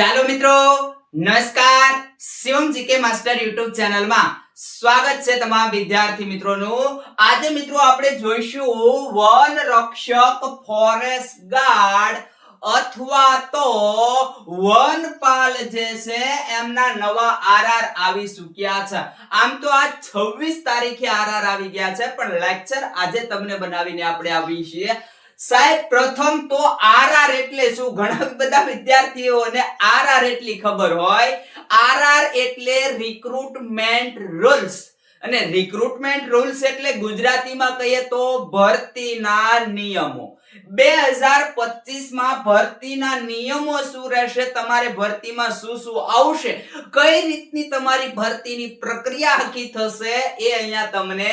ચાલો મિત્રો, નમસ્કાર. શિવમ જીકે માસ્ટર યુટ્યુબ ચેનલમાં સ્વાગત છે તમામ વિદ્યાર્થી મિત્રોનું. આજે મિત્રો આપણે જોઈશું વન રક્ષક ફોરેસ્ટ ગાર્ડ અથવા તો વનપાલ જે છે એમના નવા આરઆર આવી ચૂક્યા છે. આમ તો આ 26 તારીખે આરઆર આવી ગયા છે, પણ લેક્ચર આજે તમને બનાવીને આપણે આવી છીએ. સાહેબ, પ્રથમ તો આરઆર એટલે શું? ઘણા બધા વિદ્યાર્થીઓને આરઆર એટલી ખબર હોય. આરઆર એટલે રિક્રુટમેન્ટ રૂલ્સ અને રિક્રુટમેન્ટ રૂલ્સ એટલે ગુજરાતીમાં કહીએ તો ભરતીના નિયમો. બે હજાર પચીસમાં ભરતીના નિયમો શું રહેશે? તમારે ભરતીમાં શું શું આવશે? કઈ રીતની તમારી ભરતીની પ્રક્રિયા આખી થશે એ અહીંયા તમને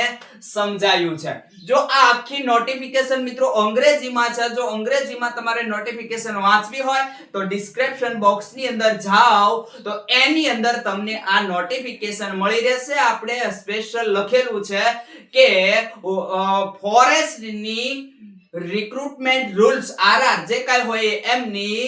સમજાયું છે. જો આ આખી નોટિફિકેશન મિત્રો અંગ્રેજીમાં છે, જો અંગ્રેજીમાં તમારે નોટિફિકેશન વાંચવી હોય, તો ડિસ્ક્રિપ્શન બોક્સની અંદર જાઓ, તો એની અંદર તમને આ નોટિફિકેશન મળી રહેશે. આપણે સ્પેશિયલ લખેલું છે કે ફોરેસ્ટની રિક્રુટમેન્ટ રૂલ્સ આરઆર જે કાંઈ હોય એમની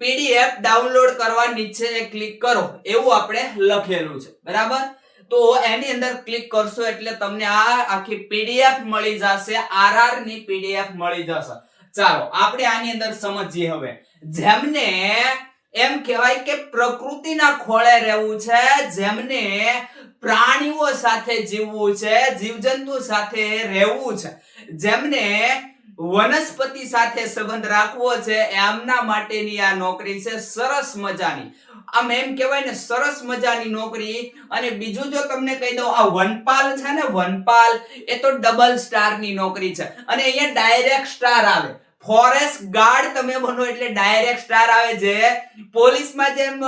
પીડીએફ ડાઉનલોડ કરવા નીચે ક્લિક કરો. એવું આપણે લખેલું છે. બરાબર? તો એની અંદર ક્લિક કરશો એટલે તમને આ આખી પીડીએફ મળી જશે આરઆરની પીડીએફ મળી જશે. ચાલો, આપણે આની અંદર સમજીએ હવે. જેમને એમ કહેવાય કે પ્રકૃતિના ખોળે રહેવું છે, જેમને પ્રાણીઓ સાથે જીવવું છે, જીવજંતુ સાથે રહેવું છે. જેમને વનસ્પતિ સાથે સંબંધ રાખવો છે એમના માટેની આ નોકરી છે, સરસ મજાની. આમ એમ કહેવાય ને, સરસ મજાની નોકરી. અને બીજું જો તમને કહી દઉં, આ વનપાલ છે ને, વનપાલ એ તો ડબલ સ્ટારની નોકરી છે. અને અહીંયા ડાયરેક્ટ સ્ટાર આવે. ફોરેસ્ટ ગાર્ડ તમે બનો એટલે ડાયરેક્ટ સ્ટાર આવે છે. પોલીસમાં જેમ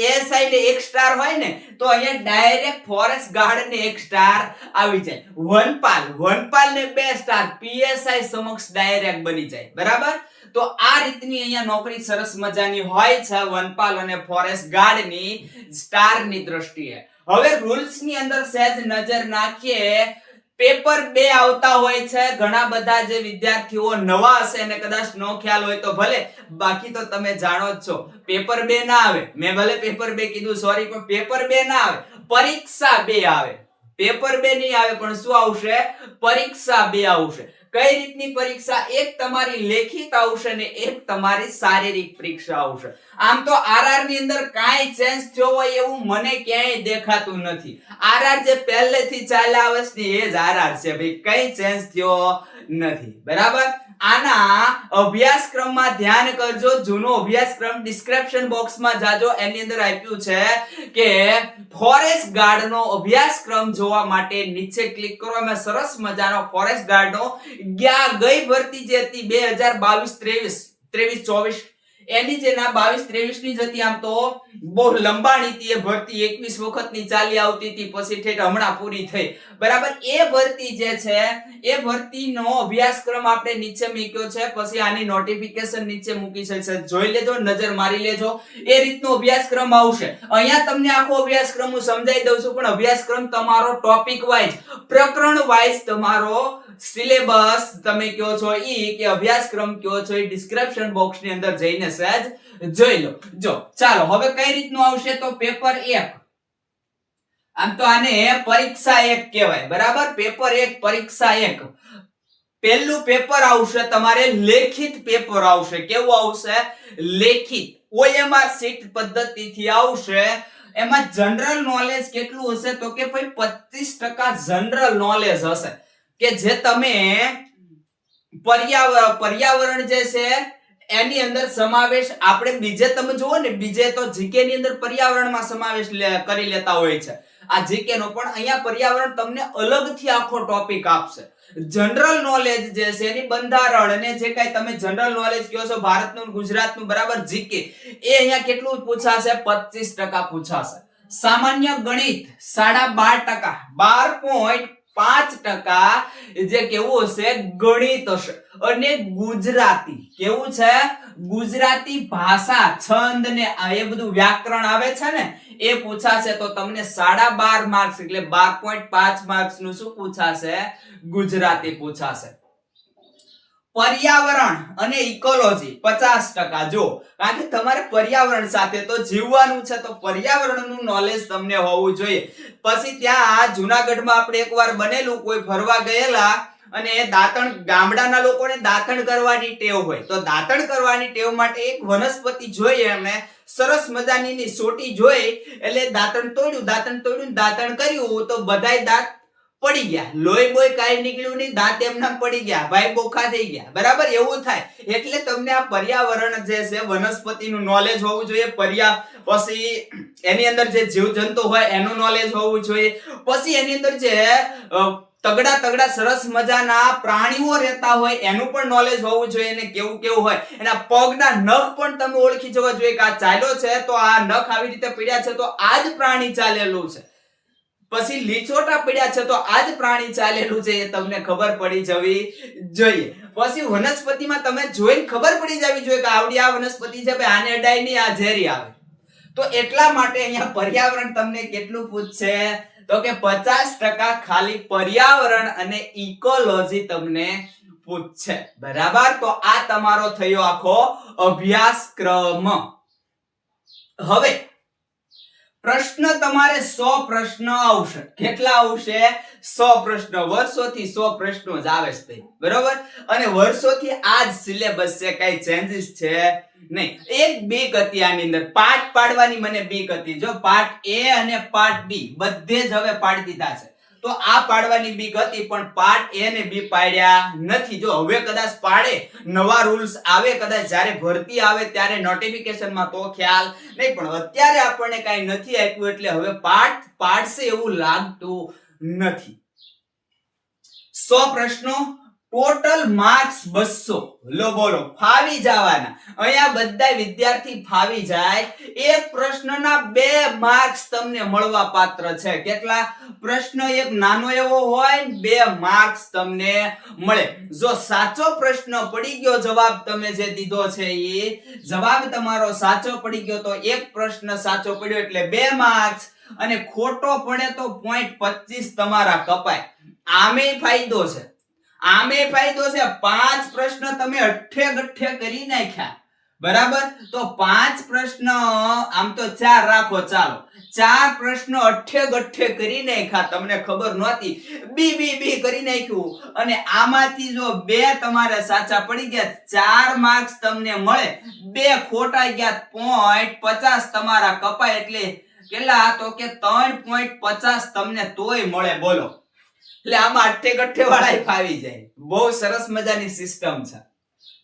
એએસઆઈ સાઈડ એક સ્ટાર હોય ને, તો અહીંયા ડાયરેક્ટ ફોરેસ્ટ ગાર્ડ ને એક સ્ટાર આવી જાય. વનપાલ વનપાલ ને બે સ્ટાર પીએસઆઈ સમક્ષ ડાયરેક્ટ બની જાય. બરાબર? તો આ રીતની અહીંયા નોકરી સરસ મજાની હોય છે વનપાલ અને ફોરેસ્ટ ગાર્ડની સ્ટારની દ્રષ્ટિએ. હવે રૂલ્સની અંદર સહેજ નજર નાખીએ પેપર બે આવતા હોય છે. ઘણા બધા જે વિદ્યાર્થીઓ નવા હશે અને કદાચ નો ખ્યાલ હોય તો ભલે. બાકી તો તમે જાણો જ છો. પેપર બે ના આવે. મેં ભલે પેપર બે કીધું સોરી પણ પેપર બે ના આવે. પરીક્ષા બે આવે. પેપર બે નહીં આવે, પણ શું આવશે? પરીક્ષા બે આવશે. કઈ રીતની પરીક્ષા? એક તમારી લેખિત આવશે ને એક તમારી શારીરિક પરીક્ષા આવશે. આમ તો આરઆરની અંદર કાંઈ ચેન્જ થયો હોય એવું મને ક્યાંય દેખાતું નથી. આરઆર જે પહેલેથી ચાલ્યા આવે છે એ જ આરઆર છે. ભાઈ, કઈ ચેન્જ થયો? નથી. બરાબર? આના અભ્યાસક્રમમાં ધ્યાન કરજો. જૂનો અભ્યાસક્રમ ડિસ્ક્રિપ્શન બોક્સમાં જાજો. એની અંદર આપ્યું છે કે ફોરેસ્ટ ગાર્ડનો અભ્યાસક્રમ જોવા માટે નીચે ક્લિક કરો. અમે સરસ મજાનો ફોરેસ્ટ ગાર્ડનો ગયા ગઈ ભરતી જે હતી બે હજાર બાવીસ ત્રેવીસ ત્રેવીસ ચોવીસ એની જે ના બાવીસ ત્રેવીસની જતી આમ તો બહુ લંબાણી હતી ભરતી એકવીસ વખતની ચાલી આવતી હતી, પછી ઠેઠ હમણાં પૂરી થઈ. બરાબર, એ ભરતી જે છે, એ ભરતીનો અભ્યાસક્રમ આપણે નીચે મૂક્યો છે, પછી આની નોટિફિકેશન નીચે મૂકી છે જોઈ લેજો, નજર મારી લેજો. એ રીતનો અભ્યાસક્રમ આવશે. અહીંયા તમને આખો અભ્યાસક્રમ હું સમજાવી દઉં છું, પણ અભ્યાસક્રમ તમારો ટોપિક વાઇઝ પ્રકરણ વાઇઝ તમારો સિલેબસ તમે કયો છો? ઈ કે અભ્યાસક્રમ કયો છો? એ ડિસ્ક્રિપ્શન બોક્સની અંદર જઈને સહેજ જોઈ લો. જો, ચાલો, હવે કઈ રીતનું આવશે તો પેપર 1 આમ તો આને પરીક્ષા 1 કહેવાય, બરાબર? પેપર 1 પરીક્ષા 1 પહેલું પેપર આવશે, તમારે લેખિત પેપર આવશે. કેવું આવશે? લેખિત. ઓએમઆર સીટ પદ્ધતિથી આવશે. એમાં જનરલ નોલેજ કેટલું હશે? તો કે ભાઈ પચીસ ટકા જનરલ નોલેજ હશે. કે જે તમે પર્યાવરણ પર્યાવરણ જે છે, એની અંદર સમાવેશ આપણે બીજે તમે જુઓ ને, બીજે તો જીકે ની અંદર પર્યાવરણમાં સમાવેશ કરી લેતા હોય છે. આ જીકે નો પણ અહીંયા પર્યાવરણ તમને અલગથી આખો ટોપિક આપશે. જનરલ નોલેજ જે છે, એની બંધારણ અને જે કાંઈ તમે જનરલ નોલેજ કહો છો, ભારતનું ગુજરાતનું, બરાબર, જીકે, એ અહીંયા કેટલું પૂછાશે? પચીસ ટકા પૂછાશે. સામાન્ય ગણિત સાડા બાર ટકા, બાર પોઈન્ટ પાંચ ટકા જે કેવું હશે ગણિત હશે. અને ગુજરાતી, કેવું છે? ગુજરાતી ભાષા, છંદ ને એ બધું વ્યાકરણ આવે છે ને, એ પૂછાશે તો તમને સાડા બાર માર્ક્સ એટલે બાર પોઈન્ટ પાંચ માર્ક્સનું શું પૂછાશે? ગુજરાતી પૂછાશે. પર્યાવરણ અને ઇકોલોજી પચાસ ટકા. જો, કારણ કે તમારે પર્યાવરણ સાથે તો જીવવાનું છે, તો પર્યાવરણનું નોલેજ તમને હોવું જોઈએ. પછી ત્યાં જુનાગઢમાં આપણે એકવાર બનેલું, કોઈ ફરવા ગયેલા અને દાંતણ, ગામડાના લોકોને દાંતણ કરવાની ટેવ હોય. તો દાંતણ કરવાની ટેવ માટે એક વનસ્પતિ જોઈએ એમને સરસ મજાની સોટી જોઈ, એટલે દાંતણ તોડ્યું દાંતણ તોડ્યું દાંતણ કર્યું, તો બધાય દાંત પડી ગયા. લોહી બોય કાંઈ નીકળ્યું નહીં, દાંત એમના પડી ગયા, ભાઈ બોખા થઈ ગયા. બરાબર? એવું થાય. એટલે તમને આ પર્યાવરણ જે છે, વનસ્પતિનું નોલેજ હોવું જોઈએ. પર્યા પછી એની અંદર જે જીવજંતુ હોય, એનું નોલેજ હોવું જોઈએ. પછી એની અંદર જે તગડા તગડા સરસ મજાના પ્રાણીઓ રહેતા હોય, એનું પણ નોલેજ હોવું જોઈએ અને કેવું કેવું હોય. એના પગના નખ પણ તમે ઓળખી જવા જોઈએ કે આ ચાલ્યો છે, તો આ નખ આવી રીતે પીડ્યા છે, તો આ જ પ્રાણી ચાલેલું છે. પછી લીચોટા પડ્યા છે તો આ જ પ્રાણી ચાલેલું છે એ તમને ખબર પડી જવી જોઈએ. પછી વનસ્પતિમાં તમે જોઈને ખબર પડી જવી જોઈએ કે આવડી આ વનસ્પતિ છે, ભાઈ આને અડાય નહીં, આ ઝેરી આવે. તો એટલા માટે અહીંયા પર્યાવરણ તમને કેટલું પૂછશે? તો કે પચાસ ટકા ખાલી પર્યાવરણ અને ઇકોલોજી તમને પૂછશે. બરાબર? તો આ તમારો થયો આખો અભ્યાસક્રમ. હવે પ્રશ્ન તમારે સો પ્રશ્ન આવશે. કેટલા આવશે? સો પ્રશ્ન. વર્ષોથી સો પ્રશ્નો જ આવે છે બરોબર? અને વર્ષોથી આ જ સિલેબસ છે, કઈ ચેન્જીસ છે નહીં. એક બીક હતી આની અંદર. પાઠ પાડવાની મને બીક હતી જો પાર્ટ એ અને પાર્ટ બી બધે જ હવે પાડી દીધા છે. તો આ પાડવાની બીક હતી, પણ પાર્ટ એ ને બી પાડ્યા નથી. જો હવે કદાચ પાડે, નવા રૂલ્સ આવે, કદાચ જ્યારે ભરતી આવે ત્યારે નોટિફિકેશનમાં તો ખ્યાલ નહીં, પણ અત્યારે આપણને કાંઈ નથી આપ્યું, એટલે હવે પાઠ પાડશે એવું લાગતું નથી. સો પ્રશ્નો ટોટલ માર્ક્સ બસો. લો બોલો, ફાવી જવાના. અહીંયા બધા વિદ્યાર્થી ફાવી જાય. એક પ્રશ્નના બે માર્ક્સ તમને મળવા પાત્ર છે. કેટલા? પ્રશ્ન એક નાનો એવો હોય, બે માર્ક્સ તમને મળે. જો સાચો પ્રશ્ન પડી ગયો જવાબ તમે જે દીધો છે એ, જવાબ તમારો સાચો પડી ગયો તો એક પ્રશ્ન સાચો પડ્યો એટલે બે માર્ક્સ અને ખોટો પડે તો પોઈન્ટ પચીસ તમારા કપાય. આમે ફાયદો છે. આમે ફાયદો છે. પાંચ પ્રશ્ન તમે અઠે ગઠ્ઠે કરી નાખ્યા. બરાબર? તો પાંચ પ્રશ્ન, આમ તો ચાર રાખો, ચાલો. ચાર પ્રશ્ન અઠે ગઠ્ઠે કરી નાખ્યા. તમને ખબર નહોતી. બી બી બી કરી નાખ્યું. અને આમાંથી જો બે તમારે સાચા પડી ગયા, ચાર માર્ક્સ તમને મળે. બે ખોટા ગયા પોઈન્ટ પચાસ તમારા કપાય એટલે, કેટલા? તો કે ત્રણ પોઈન્ટ પચાસ તમને તોય મળે. બોલો. એટલે આમાં અઠ્ઠે કઠ્ઠે વાળા ફાવી જાય. બહુ સરસ મજાની સિસ્ટમ છે.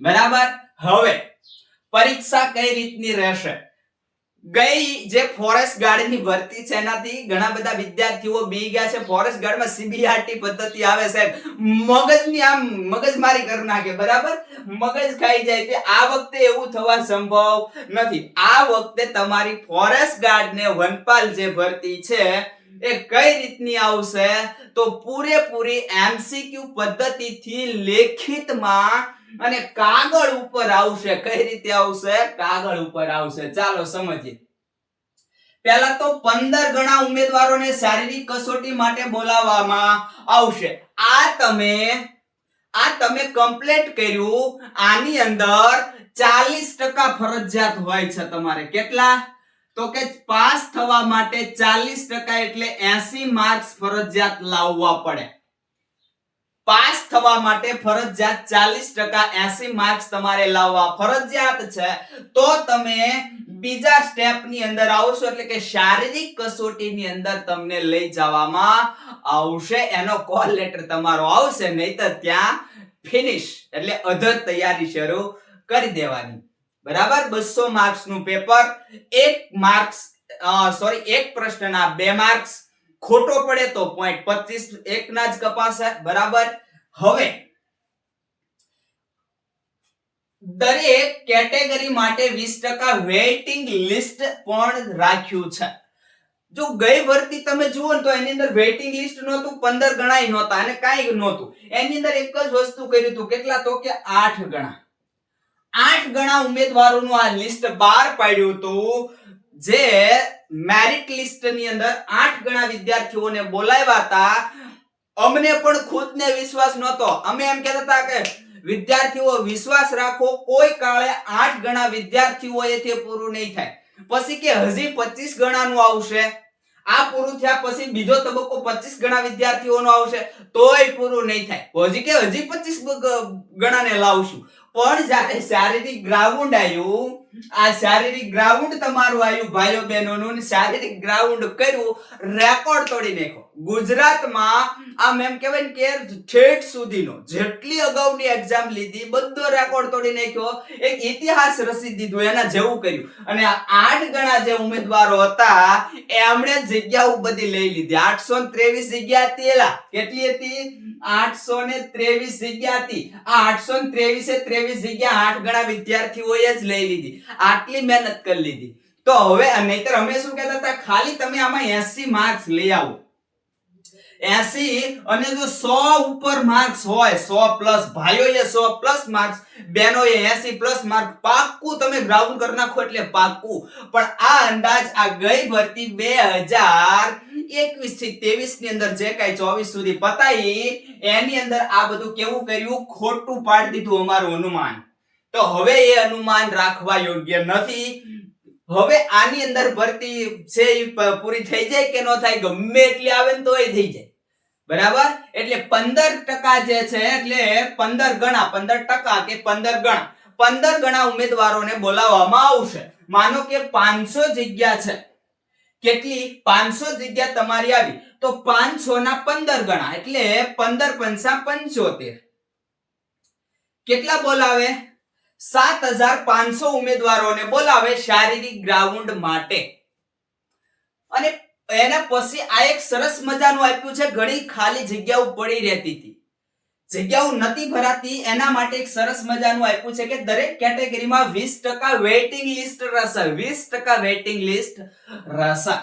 બરાબર? હવે, પરીક્ષા કઈ રીતની રહેશે? ગઈ જે ફોરેસ્ટ ગાર્ડની ભરતી છે એનાથી ઘણા બધા વિદ્યાર્થીઓ બી ગયા છે. ફોરેસ્ટ ગાર્ડમાં સીબીઆરટી પદ્ધતિ આવે છે. મગજની આમ મગજમારી કરી નાખે, બરાબર? મગજ ખાઈ જાય તે આ વખતે એવું થવા સંભવ નથી. આ વખતે તમારી ફોરેસ્ટ ગાર્ડ ને વનપાલ જે ભરતી છે એ કઈ રીતની આવશે? તો પૂરેપૂરી એમસીક્યુ પદ્ધતિથી લેખિતમાં અને કાગળ ઉપર આવશે. કઈ રીતે આવશે? કાગળ ઉપર આવશે. ચાલો સમજીએ. પહેલા તો પંદર ગણા ઉમેદવારોને શારીરિક કસોટી માટે બોલાવવામાં આવશે. આ તમે આ તમે કમ્પ્લીટ કર્યું. આની અંદર ચાલીસ ટકા ફરજિયાત હોય છે તમારે. કેટલા? તો કે પાસ થવા માટે ચાલીસ ટકા એટલે એસી માર્ક્સ ફરજિયાત લાવવા પડે. પાસ થવા માટે ફરજિયાત ચાલીસ ટકા એસી માર્ક્સ તમારે લાવવા ફરજિયાત છે. તો તમે બીજા સ્ટેપની અંદર આવશો એટલે કે શારીરિક કસોટીની અંદર તમને લઈ જવામાં આવશે. એનો કોલ લેટર તમારો આવશે, નહીતર ત્યાં ફિનિશ એટલે અધર તૈયારી શરૂ કરી દેવાની. બરાબર? બસો માર્ક્સનું પેપર, એક માર્ક્સ સોરી એક પ્રશ્નના બે માર્ક્સ. ખોટો પડે તો પોઈન્ટ પચીસ એક ના જ કપાશે. બરાબર? હવે, દરેક કેટેગરી માટે વીસ ટકા વેઇટિંગ લિસ્ટ પણ રાખ્યું છે. જો ગઈ ભરતી તમે જુઓ ને તો એની અંદર વેઇટિંગ લિસ્ટ નહોતું, પંદર ગણાય નહોતા અને કાંઈ નહોતું. એની અંદર એક જ વસ્તુ કર્યું હતું. કેટલા તો કે આઠ ગણા. આઠ ગણા ઉમેદવારોનું આ લિસ્ટ બહાર પાડ્યું હતું, જે મેરિટ લિસ્ટની અંદર આઠ ગણા વિદ્યાર્થીઓને બોલાવ્યા હતા. અમને પણ ખુદને વિશ્વાસ નહોતો. અમે એમ કહેતા હતા કે, વિદ્યાર્થીઓ, વિશ્વાસ રાખો, કોઈ કાળે આઠ ગણા વિદ્યાર્થીઓએ તે પૂરું નહીં થાય. પછી કે, હજી પચીસ ગણાનું આવશે. આ પૂરું થયા પછી બીજો તબક્કો પચીસ ગણા વિદ્યાર્થીઓનો આવશે, તોય પૂરું નહીં થાય. હજી કે, હજી પચીસ ગણાને લાવશું. પણ જ્યારે શારીરિક ગ્રાઉન્ડ આવ્યું આ શારીરિક ગ્રાઉન્ડ તમારું આવ્યું ભાઈઓ બહેનોનું શારીરિક ગ્રાઉન્ડ કર્યું, રેકોર્ડ તોડી નાખો ગુજરાતમાં આમ એમ કહેવાય કે ઠેઠ સુધીનો જેટલી અગાઉની એક્ઝામ લીધી, બધો રેકોર્ડ તોડી નાખ્યો. એક ઇતિહાસ રચી દીધો, એના જેવું કર્યું. અને આઠ ગણા જે ઉમેદવારો હતા, એમણે જગ્યાઓ બધી લઈ લીધી. આઠસો ત્રેવીસ જગ્યા એલા કેટલી હતી? આઠસો ને ત્રેવીસ જગ્યા હતી. આ આઠસો ત્રેવીસે ત્રેવીસ જગ્યા આઠ ગણા વિદ્યાર્થીઓએ જ લઈ લીધી. આટલી મહેનત કરી લીધી. તો હવે નહીતર અમે શું કહેતા હતા? ખાલી તમે આમાં એસી માર્ક્સ લઈ આવો. એસી અને જો સો ઉપર માર્ક્સ હોય, સો પ્લસ ભાઈઓએ સો પ્લસ માર્ક્સ બહેનોએ એસી પ્લસ માર્ક પાક્કું તમે ગ્રાઉન્ડ કરી નાખો એટલે પાક્કું. પણ આ અંદાજ આ ગઈ ભરતી બે હજાર એકવીસથી ત્રેવીસની અંદર જે કઈ ચોવીસ સુધી પતાઈ, એની અંદર આ બધું કેવું કર્યું? ખોટું પાડી દીધું અમારું અનુમાન. તો હવે એ અનુમાન રાખવા યોગ્ય નથી. હવે આની અંદર ભરતી છે પૂરી થઈ જાય કે ન થાય, ગમે એટલી આવે ને તોય થઈ જાય. બરાબર? એટલે પંદર ટકા જે છે, એટલે પંદર ગણા, પંદર ટકા કે પંદર ગણા. પંદર ગણા ઉમેદવારોને બોલાવવામાં આવશે. માનો કે પાંચસો જગ્યા છે. કેટલી? પાંચસો જગ્યા તમારી આવી. તો પાંચસો ના પંદર ગણા, એટલે પંદર પંચા પંચોતેર. કેટલા બોલાવે? સાત હજાર પાંચસો ઉમેદવારોને બોલાવે શારીરિક ગ્રાઉન્ડ માટે. અને એના પછી આ એક સરસ મજાનું આપ્યું છે ઘણી ખાલી જગ્યાઓ પડી રહેતી હતી. જગ્યાઓ નથી ભરાતી, એના માટે એક સરસ મજાનું આપ્યું છે કે દરેક કેટેગરીમાં વીસ ટકા વેઇટિંગ લિસ્ટ રહેશે, વીસ ટકા વેઇટિંગ લિસ્ટ રહેશે.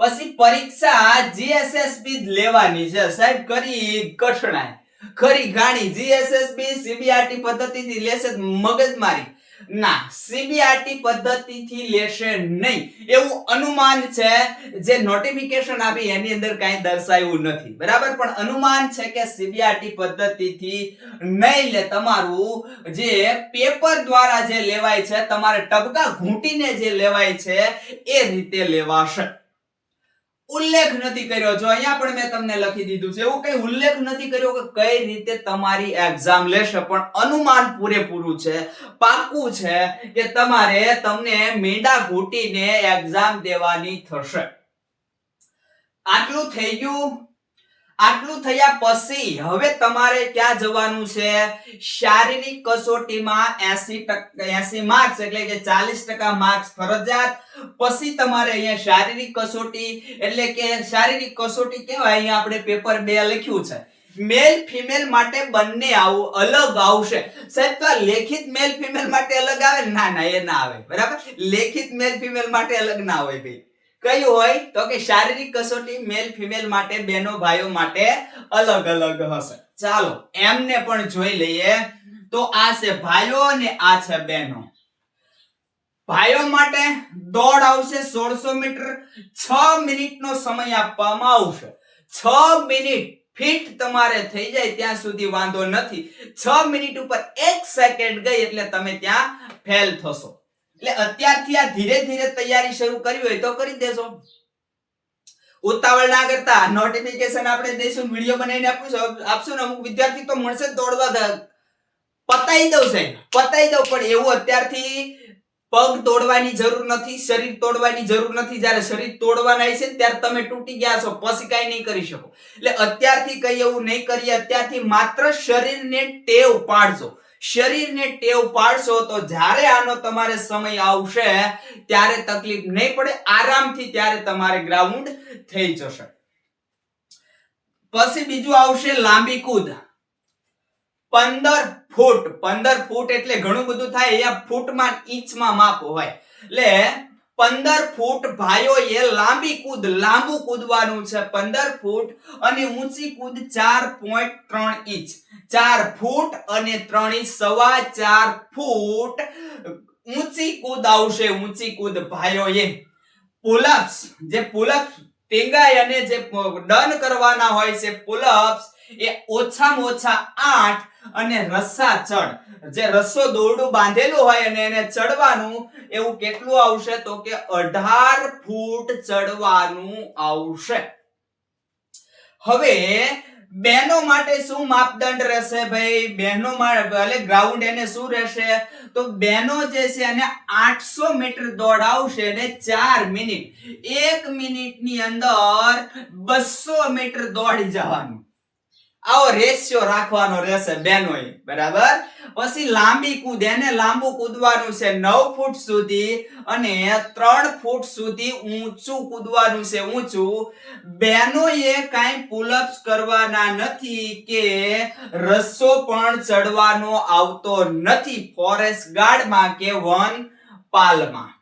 પછી પરીક્ષા જીએસએસબી લેવાની છે, સાહેબ, કરી કઠણાઈ. ખરી ગાણી જીએસએસબી સીબીઆરટી પદ્ધતિથી લેશે મગજમારી. ના સીબીઆરટી પદ્ધતિથી લેશે નહીં. એવું અનુમાન છે જે નોટિફિકેશન આપી એની અંદર કાંઈ દર્શાવ્યું નથી. બરાબર? પણ અનુમાન છે કે સીબીઆરટી પદ્ધતિથી નહીં લે. તમારું જે પેપર દ્વારા જે લેવાય છે, તમારે ટબકા ઘૂંટીને જે લેવાય છે, એ રીતે લેવાશે. ઉલ્લેખ નથી કર્યો. જો અહીંયા પણ મેં તમને લખી દીધું છે, એવું કઈ ઉલ્લેખ નથી કર્યો કે કઈ રીતે તમારી એક્ઝામ લેશે, પણ અનુમાન પૂરેપૂરું છે, પાક્કું છે કે તમારે તમને મીંડા ઘૂટીને એક્ઝામ દેવાની થશે. આટલું થઈ ગયું. આટલું થયા પછી હવે તમારે ક્યાં જવાનું છે? શારીરિક કસોટીમાં એસી 80 માર્ક્સ એટલે કે 40 ટકા માર્ક્સ ફરજિયાત. પછી તમારે અહીંયા શારીરિક કસોટી એટલે કે શારીરિક કસોટી કહેવાય, અહીંયા આપણે પેપર બે લખ્યું છે. મેલ ફિમેલ માટે બંને આવું અલગ આવશે. સાહેબ, તો લેખિત મેલ ફિમેલ માટે અલગ આવે? ના ના, એ ના આવે. બરાબર? લેખિત મેલ ફિમેલ માટે અલગ ના હોય ભાઈ. કયું હોય? તો કે શારીરિક કસોટી મેલ ફિમેલ માટે, બેનો, ભાઈઓ માટે અલગ અલગ હશે. ચાલો, એમને પણ જોઈ લઈએ. તો આ છે ભાઈઓ અને આ છે બહેનો ભાઈઓ માટે દોડ આવશે સોળસો મીટર. છ મિનિટનો સમય આપવામાં આવશે. છ મિનિટ ફિટ તમારે થઈ જાય ત્યાં સુધી વાંધો નથી. છ મિનિટ ઉપર એક સેકન્ડ ગઈ એટલે તમે ત્યાં ફેલ થશો. એટલે અત્યારથી આ ધીરે ધીરે તૈયારી શરૂ કરવી હોય તો કરી દેશો. ઉતાવળ ના કરતા નોટિફિકેશન આપણે દઈશું વીડિયો બનાવીને આપીશું. આપશું અમુક વિદ્યાર્થી તો મળશે દોડવા પતાઈ દઉં સાહેબ પતાઈ દઉં, પણ એવું અત્યારથી પગ તોડવાની જરૂર નથી, શરીર તોડવાની જરૂર નથી. જ્યારે શરીર તોડવાના છે ત્યારે તમે તૂટી ગયા છો, પછી કાંઈ નહીં કરી શકો. એટલે અત્યારથી કઈ એવું નહીં કરીએ, અત્યારથી માત્ર શરીરને ટેવ પાડજો. શરીરને ટેવ પાડશો તો જ્યારે આનો તમારે સમય આવશે, ત્યારે તકલીફ નહીં પડે, આરામથી ત્યારે તમારે ગ્રાઉન્ડ થઈ જશે. પછી બીજું આવશે લાંબી કૂદ. પંદર ફૂટ પંદર ફૂટ એટલે ઘણું બધું થાય, અહીંયા ફૂટમાં ઇંચમાં માપ હોય. એટલે પંદર ફૂટ ભાઈઓએ લાંબી કૂદ, લાંબુ કૂદવાનું છે પંદર ફૂટ અને ઊંચી કૂદ ચાર પોઈન્ટ ત્રણ ઇંચ. ચાર ફૂટ અને ત્રણ ઇંચ સવા ચાર ફૂટ. ઊંચી કૂદ આવશે, ઊંચી કૂદ ભાઈઓએ પુલઅપ્સ જે પુલઅપ્સ ટેંગાઈ અને જે ડન કરવાના હોય છે પુલઅપ્સ એ ઓછામાં ઓછા આઠ અને રસ્સા ચડ. જે રસ્સો દોરડું બાંધેલું હોય અને એને ચડવાનું એવું કેટલું આવશે તો કે અઢાર ફૂટ ચડવાનું આવશે. હવે બહેનો માટે શું માપદંડ રહેશે ભાઈ? બહેનો એટલે ગ્રાઉન્ડ એને શું રહેશે? તો બહેનો જે છે એને 800 મીટર દોડાવશે ને 4 મિનિટ. એક મિનિટની અંદર 200 મીટર દોડી જવાનું. આવો રેશિયો રાખવાનો રહેશે બહેનોએ બરાબર? પછી લાંબી કૂદ, એને લાંબુ કૂદવાનું છે નવ ફૂટ સુધી અને ત્રણ ફૂટ સુધી ઊંચું કૂદવાનું છે ઊંચું. બેનોએ કાંઈ પુલઅપ્સ કરવાના નથી કે રસ્સો પણ ચડવાનો આવતો નથી ફોરેસ્ટ ગાર્ડમાં કે વન પાલમાં.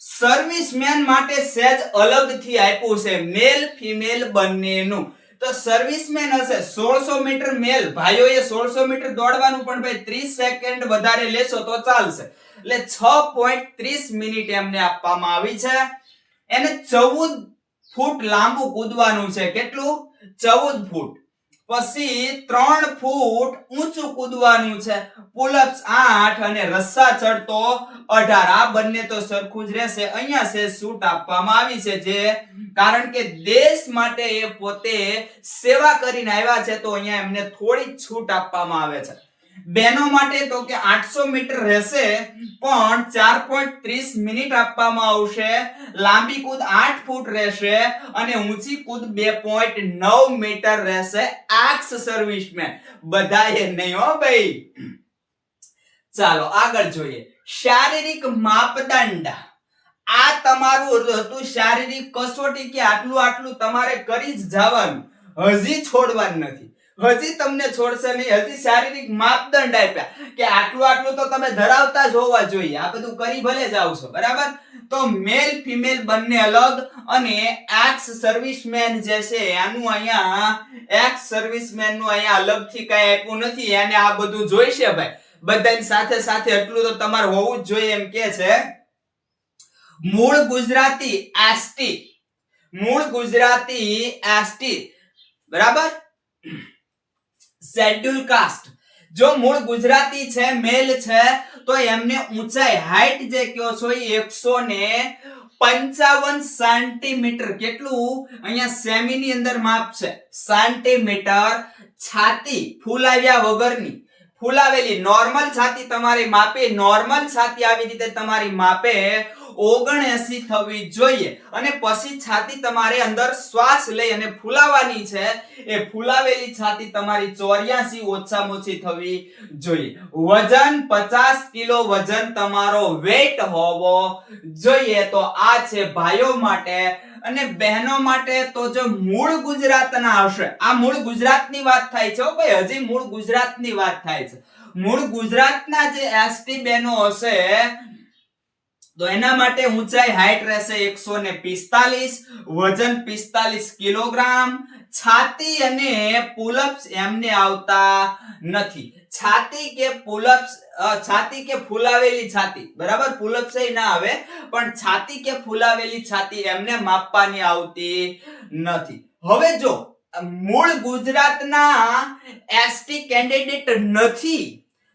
સર્વિસમેન માટે સેજ અલગથી આપ્યું છે મેલ ફિમેલ બંનેનું. તો સર્વિસમેન હશે 1600 મીટર મેલ. ભાઈઓએ 1600 મીટર દોડવાનું પણ ભાઈ 30 સેકન્ડ વધારે લેશો તો ચાલશે. એટલે 6.30 મિનિટ એમને આપવામાં આવી છે. એને 14 ફૂટ લાંબુ કૂદવાનું છે. કેટલું? 14 ફૂટ. પછી ત્રણ ફૂટ ઊંચું કૂદવાનું છે. પુલઅપ્સ આઠ અને રસ્સા ચડતો 18 આ બંને તો સરખું જ રહેશે. અહીંયા છે છૂટ આપવામાં આવી છે જે કારણ કે દેશ માટે એ પોતે સેવા કરીને આવ્યા છે તો અહીંયા એમને થોડી છૂટ આપવામાં આવે છે. બહેનો માટે તો કે 800 મીટર રહેશે, પણ 4.30 મિનિટ આપવામાં આવશે. લાંબી કૂદ 8 ફૂટ રહેશે અને ઊંચી કૂદ 2.9 મીટર રહેશે આક્સ સર્વિસમેન. બધાએ નહીં હો ભાઈ. ચાલો, આગળ જોઈએ. શારીરિક માપદંડ. આ તમારું હતું શારીરિક કસોટી કે આટલું આટલું તમારે કરી જ જવાનું. હજી છોડવાનું નથી. હજી તમને છોડશે નહીં. હજી શારીરિક માપદંડ આપ્યા. કે આટલું આટલું તો તમે ધરાવતા જ હોવા જોઈએ. આ બધું કરી ભલે જાવ છો, બરાબર? તો મેલ ફિમેલ બંને અલગ અને એક્સ સર્વિસમેન જે છે, એનું અહીંયા એક્સ સર્વિસમેનનું અહીંયા અલગથી કઈ આપ્યું નથી. એને આ બધું જોઈશે ભાઈ. બધાની સાથે સાથે એટલું તો તમારે હોવું જ જોઈએ એમ કે છે. મૂળ ગુજરાતી એસટી. મૂળ ગુજરાતી એસટી. બરાબર? શેડ્યુલ કાસ્ટ જો મૂળ ગુજરાતી છે મેલ છે, તો એમને ઊંચાઈ હાઈટ જે કયો છો એ એકસો ને પંચાવન સેન્ટીમીટર કેટલું? અહીંયા સેમી ની અંદર માપ છે. સેન્ટીમીટર છાતી, ફૂલાવ્યા વગરની. ફૂલાવેલી નોર્મલ છાતી તમારી માપે નોર્મલ છાતી આવી રીતે તમારી માપે ઓગણએસી થવી જોઈએ. અને પછી છાતી તમારે અંદર શ્વાસ લઈ અને ફૂલાવાની છે, એ ફૂલાવેલી છાતી તમારી ચોર્યાસી ઓછામાં ઓછી થવી જોઈએ. વજન પચાસ કિલો વજન તમારો વેટ હોવો જોઈએ. તો આ છે ભાઈઓ માટે અને બહેનો માટે તો જો મૂળ ગુજરાતના હશે, આ મૂળ ગુજરાતની વાત થાય છે ભાઈ, હજી મૂળ ગુજરાતની વાત થાય છે. મૂળ ગુજરાતના જે એસટી બહેનો હશે તો એના માટે ઊંચાઈ હાઈટ રહેશે એકસો ને પિસ્તાલીસ, વજન પિસ્તાલીસ કિલોગ્રામ. છાતી અને પુલઅપ્સ એમને આવતા નથી. છાતી કે પુલઅપ્સ છાતી કે ફૂલાવેલી છાતી, બરાબર? પુલઅપ્સ એ ના આવે, પણ છાતી કે ફૂલાવેલી છાતી એમને માપવાની આવતી નથી. હવે જો, મૂળ ગુજરાતના એસટી કેન્ડિડેટ નથી,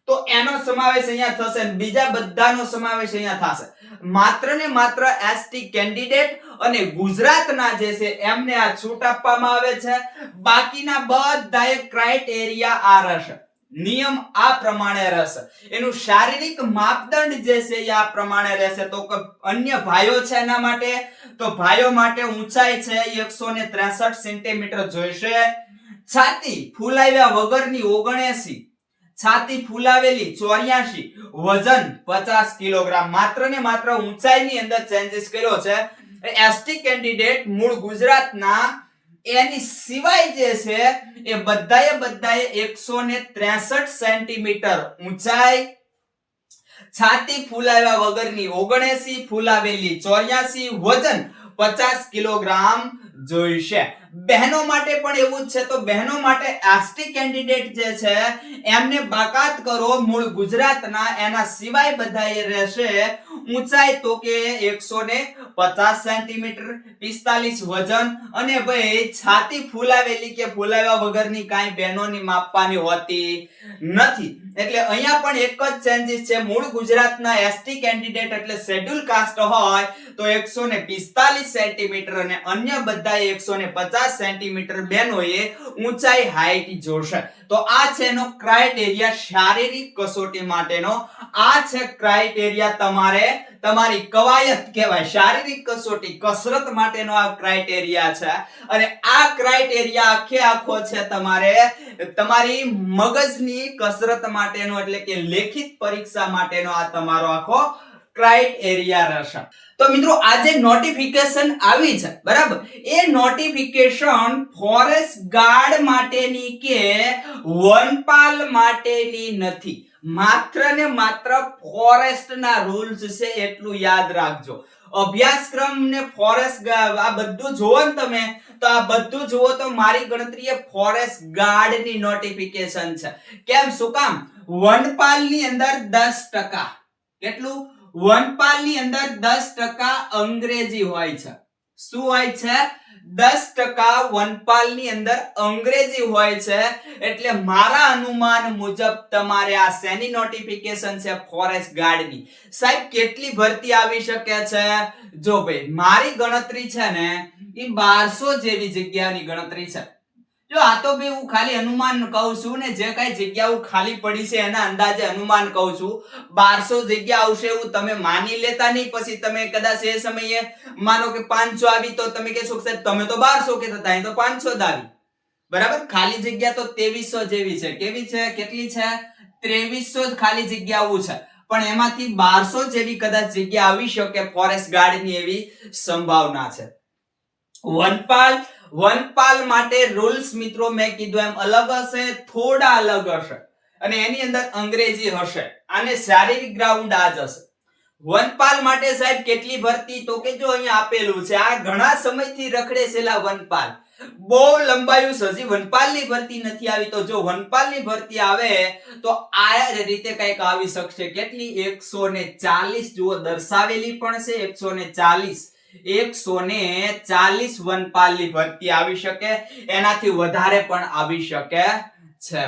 તો એનો સમાવેશ અહીંયા થશે બીજા બધાનો સમાવેશ અહીંયા થશે. માત્ર ને માત્ર એસટી કેન્ડિડેટ અને ગુજરાતના જે છે એમને આ છૂટ આપવામાં આવે છે. બાકીના બધાએ ક્રાઇટેરિયા આ રહેશે નિયમ આ પ્રમાણે રહેશે એનું શારીરિક માપદંડ જે છે એ આ પ્રમાણે રહેશે. તો અન્ય ભાઈઓ છે એના માટે? તો ભાઈઓ માટે ઊંચાઈ છે એકસો ને ત્રેસઠ સેન્ટીમીટર જોઈશે. છાતી ફૂલાવ્યા વગરની ઓગણએસી. છાતી ફૂલાવેલી ચોર્યાસી વજન પચાસ કિલોગ્રામ માત્ર ને માત્ર ઊંચાઈની અંદર ચેન્જીસ કર્યો છે. એસટી કેન્ડિડેટ મૂળ ગુજરાતના એની સિવાય જે છે એ બધાએ બધાએ એકસો ને ત્રેસઠ સેન્ટીમીટર ઊંચાઈ. છાતી ફૂલાવ્યા વગરની ઓગણેસી ફૂલાવેલી ચોર્યાસી વજન પચાસ કિલોગ્રામ જોઈશે બહેનો માટે પણ એવું જ છે. તો બહેનો માટે એસટી કેન્ડિડેટ જે છે, એમને બાકાત કરો મૂળ ગુજરાતના. એના સિવાય બધાએ રહેશે ઊંચાઈ તો કે એકસો ને પચાસ સેન્ટીમીટર, પિસ્તાલીસ વજન. અને ભાઈ, છાતી ફૂલાવેલી કે ફૂલાવ્યા વગરની કાંઈ બહેનોની માપવાની હોતી નથી. એટલે અહીંયા પણ એક જ ચેન્જીસ છે. મૂળ ગુજરાતના એસટી કેન્ડિડેટ એટલે શેડ્યુલ કાસ્ટ હોય તો એકસો ને પિસ્તાલીસ સેન્ટીમીટર અને અન્ય બધા એકસો ને પચાસ સેન્ટીમીટર બહેનોએ ઊંચાઈ હાઈટ જોશે. તો આ છે એનો ક્રાઇટેરિયા શારીરિક કસોટી માટેનો. આ છે ક્રાઇટેરિયા તમારે તમારી કવાયત કહેવાય. શારીરિક કસોટી, કસરત માટેનો આ ક્રાઇટેરિયા છે. અને આ ક્રાઇટેરિયા આખે આખો છે તમારે તમારી મગજની કસરત માટેનો એટલે કે લેખિત પરીક્ષા માટેનો આ તમારો આખો ક્રાઇટેરિયા રહેશે. તો મિત્રો, આજે નોટિફિકેશન આવી છે, બરાબર? એ નોટિફિકેશન ફોરેસ્ટ ગાર્ડ માટેની કે વનપાલ માટેની નથી. માત્ર ને માત્ર ફોરેસ્ટ ના રૂલ્સ છે એટલું યાદ રાખજો. અભ્યાસક્રમ ને ફોરેસ્ટ આ બધું જોવો ને તમે, તો આ બધું જુઓ તો મારી ગણતરી એ ફોરેસ્ટ ગાર્ડની નોટિફિકેશન છે. કેમ? શું કામ? વનપાલની અંદર દસ ટકા. કેટલું? વનપાલની અંદર દસ ટકા અંગ્રેજી હોય છે. શું હોય છે? દસ ટકા વનપાલની અંદર અંગ્રેજી હોય છે. એટલે મારા અનુમાન મુજબ તમારે આ શેની નોટિફિકેશન છે? ફોરેસ્ટ ગાર્ડની. સાહેબ, કેટલી ભરતી આવી શકે છે? જો ભાઈ, મારી ગણતરી છે ને, એ બારસો જેવી જગ્યાની ગણતરી છે. જો આ તો ભાઈ હું ખાલી અનુમાન કહું છું ને જે કઈ જગ્યાઓ ખાલી પડી છે એના અંદાજે અનુમાન કહું છું. બારસો જગ્યા આવશે એવું તમે માની લેતા નહીં, પછી તમે કદાચ એ સમયે માનો કે પાંચસો આવી તો તમે કહેશો કે તમે તો બારસો કે હતા તો પાંચસો જ આવી. બરાબર? ખાલી જગ્યા તો ત્રેવીસો જેવી છે. કેવી છે? કેટલી છે? ત્રેવીસો જ ખાલી જગ્યાઓ છે. પણ એમાંથી બારસો જેવી કદાચ જગ્યા આવી શકે ફોરેસ્ટ ગાર્ડની એવી સંભાવના છે. વનપાલ વનપાલ માટે રૂલ્સ મિત્રો મેં કીધું એમ અલગ હશે, થોડા અલગ હશે. અને એની અંદર અંગ્રેજી હશે. અને શારીરિક ગ્રાઉન્ડ આ જ હશે. વનપાલ માટે સાહેબ કેટલી ભરતી? તો કે જો અહીંયા આપેલું છે, આ ઘણા સમયથી રખડે વનપાલ બહુ લંબાયું છે હજી વનપાલની ભરતી નથી આવી. તો જો વનપાલની ભરતી આવે, તો આ રીતે કંઈક આવી શકશે. કેટલી? એકસો ને ચાલીસ. જુઓ, દર્શાવેલી પણ છે એકસો ને ચાલીસ. એકસો ને ચાલીસ વનપાલની ભરતી આવી શકે, એનાથી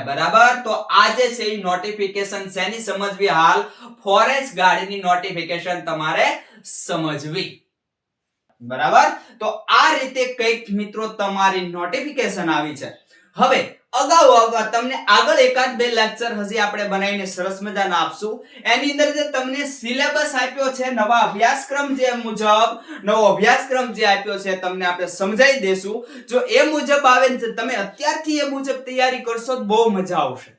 બરાબર? તો આજે છે એ નોટિફિકેશન શેની સમજવી હાલ? ફોરેસ્ટ ગાર્ડની નોટિફિકેશન તમારે સમજવી. બરાબર? તો આ રીતે કંઈક મિત્રો તમારી નોટિફિકેશન આવી છે. હવે અગાઉ અગાઉ તમને આગળ એકાદ બે લેક્ચર હજી આપણે બનાવીને સરસ મજાના આપશું. એની અંદર જે તમને સિલેબસ આપ્યો છે, નવા અભ્યાસક્રમ જે મુજબ, નવો અભ્યાસક્રમ જે આપ્યો છે, તમને આપણે સમજાવી દેશું. જો એ મુજબ આવે તમે અત્યારથી એ મુજબ તૈયારી કરશો તો બહુ મજા આવશે.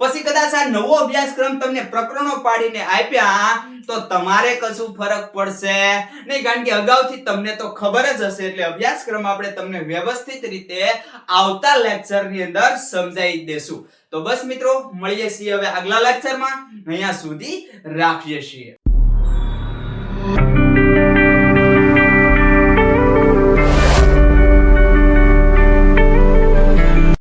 પછી કદાચ આ નવો અભ્યાસક્રમ તમને પ્રકરણો પાડીને આપ્યા, તો તમારે કશું ફરક પડશે નહીં, કારણ કે અગાઉથી તમને તો ખબર જ હશે, એટલે અભ્યાસક્રમ આપણે તમને વ્યવસ્થિત રીતે આવતા લેક્ચરની અંદર સમજાવી દેશું. તો બસ મિત્રો, મળીએ છીએ હવે આગલા લેક્ચરમાં અહીંયા સુધી રાખીએ છીએ.